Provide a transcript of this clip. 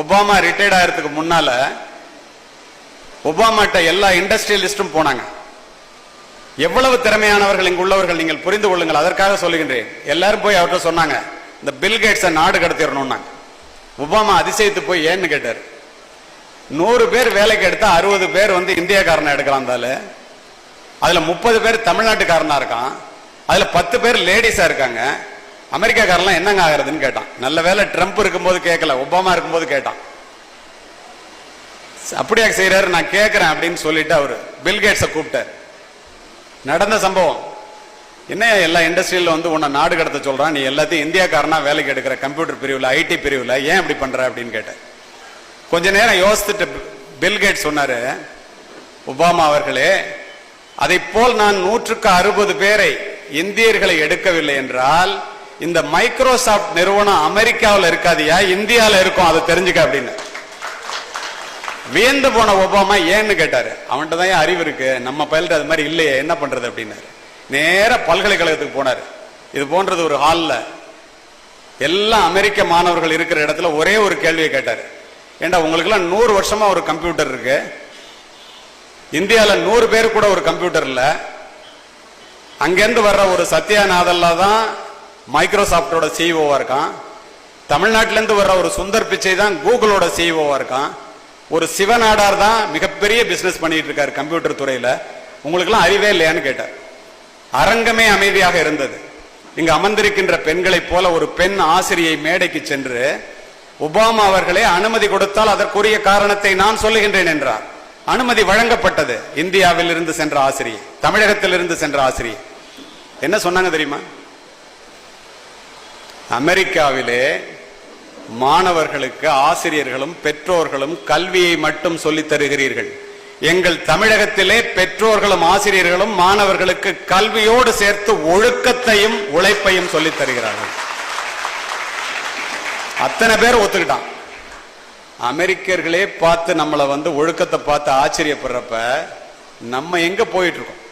Obama retired ஆகிறதுக்கு முன்னால ஒபாமாட்ட எல்லா இண்டஸ்ட்ரியலிஸ்டும் போனாங்க. எவ்வளவு திறமையானவர்கள் இங்கு உள்ளவர்கள் நீங்கள் புரிந்து கொள்ளுங்கள். அதற்காக சொல்லுகின்றேன். எல்லாரும் போய் அவர்கிட்ட சொன்னாங்க இந்த பில் கேட்ஸை நாடு கடத்திடணும்னாங்க ஒபாமா அதிசயத்து போய் ஏன்னு கேட்டார். நூறு பேர் வேலைக்கு எடுத்தா அறுபது பேர் வந்து இந்தியாக்காரனை எடுக்கலாம் தால அதில் முப்பது பேர் தமிழ்நாட்டுக்காரனாக இருக்கான். அதில் பத்து பேர் லேடிஸாக இருக்காங்க. அமெரிக்காக்காரெல்லாம் என்னங்க ஆகிறதுன்னு கேட்டான். நல்ல வேலை ட்ரம்ப் இருக்கும்போது கேட்கல ஒபாமா இருக்கும்போது கேட்டான். அப்படியா செய்யறாரு நான் கேட்கிறேன் அப்படின்னு சொல்லிட்டு அவர் பில்கேட்ஸை கூப்பிட்டார். நடந்த சம்பவம். என்ன எல்லா இண்டஸ்ட்ரியில வந்து உன்னை நாடு கடத்த சொல்றான்? நீ எல்லாத்தையும் இந்தியாக்காரனா வேலைக்கு எடுக்கிற கம்ப்யூட்டர் பிரிவில் ஐடி பிரிவில் ஏன் இப்படி பண்ற அப்படின்னு கேட்டேன் கொஞ்ச நேரம் யோசித்துட்டு பில்கேட் சொன்னாரு ஒபாமா அவர்களே அதை போல் நான் நூற்றுக்கு அறுபது பேரை இந்தியர்களை எடுக்கவில்லை என்றால் இந்த மைக்ரோசாப்ட் நிறுவனம் அமெரிக்காவில் இருக்காதியா? இந்தியாவில் இருக்கும் அதை தெரிஞ்சுக்க அப்படின்னு. வியந்து போன ஒபாமா ஏன்னு கேட்டாரு. அவன்கிட்ட தான் ஏன் அறிவு இருக்கு? நம்ம பயில்ட்டு அது மாதிரி இல்லையே என்ன பண்றது அப்படின்னாரு. நேர பல்கலைக்கழகத்துக்கு போனாரு. இது போன்றது ஒரு ஹாலில். எல்லாம் அமெரிக்க மாணவர்கள் இருக்கிற இடத்துல ஒரே ஒரு கேள்வியை கேட்டார். ஏண்டா உங்களுக்குலாம் நூறு வருஷமா ஒரு கம்ப்யூட்டர் இருக்கு? இந்தியாவில் நூறு பேர் கூட ஒரு கம்ப்யூட்டர் இல்லை. அங்கேருந்து வர்ற ஒரு சத்யாநாதல்ல தான் மைக்ரோசாஃப்டோட சிஇஓவாக இருக்கான். தமிழ்நாட்டிலேருந்து வர்ற ஒரு சுந்தர் பிச்சை தான் கூகுளோட சிஇஓவாக இருக்கான். ஒரு சிவநாடார் தான் மிகப்பெரிய பிஸ்னஸ் பண்ணிட்டு இருக்காரு கம்ப்யூட்டர் துறையில. உங்களுக்குலாம் அறிவே இல்லையான்னு கேட்டார். அரங்கமே அமைதியாக இருந்தது. இங்கு அமர்ந்திருக்கின்ற பெண்களைப் போல ஒரு பெண் ஆசிரியை மேடைக்கு சென்று ஒபாமா அவர்களே அனுமதி கொடுத்தால் அதற்குரிய காரணத்தை நான் சொல்லுகின்றேன் என்றார். அனுமதி வழங்கப்பட்டது. இந்தியாவில் இருந்து சென்ற ஆசிரியை தமிழகத்தில் இருந்து சென்ற ஆசிரியை. என்ன சொன்னாங்க தெரியுமா? அமெரிக்காவிலே மாணவர்களுக்கு ஆசிரியர்களும் பெற்றோர்களும் கல்வியை மட்டும் சொல்லித் தருகிறீர்கள். எங்கள் தமிழகத்திலே பெற்றோர்களும் ஆசிரியர்களும் மாணவர்களுக்கு கல்வியோடு சேர்த்து ஒழுக்கத்தையும் உழைப்பையும் சொல்லித் தருகிறார்கள். அத்தனை பேர் ஒத்துக்கிட்டான். அமெரிக்கர்களே பார்த்து நம்மளை வந்து ஒழுக்கத்தை பார்த்து ஆச்சரியப்படுறப்ப நம்ம எங்க போயிட்டு இருக்கோம்?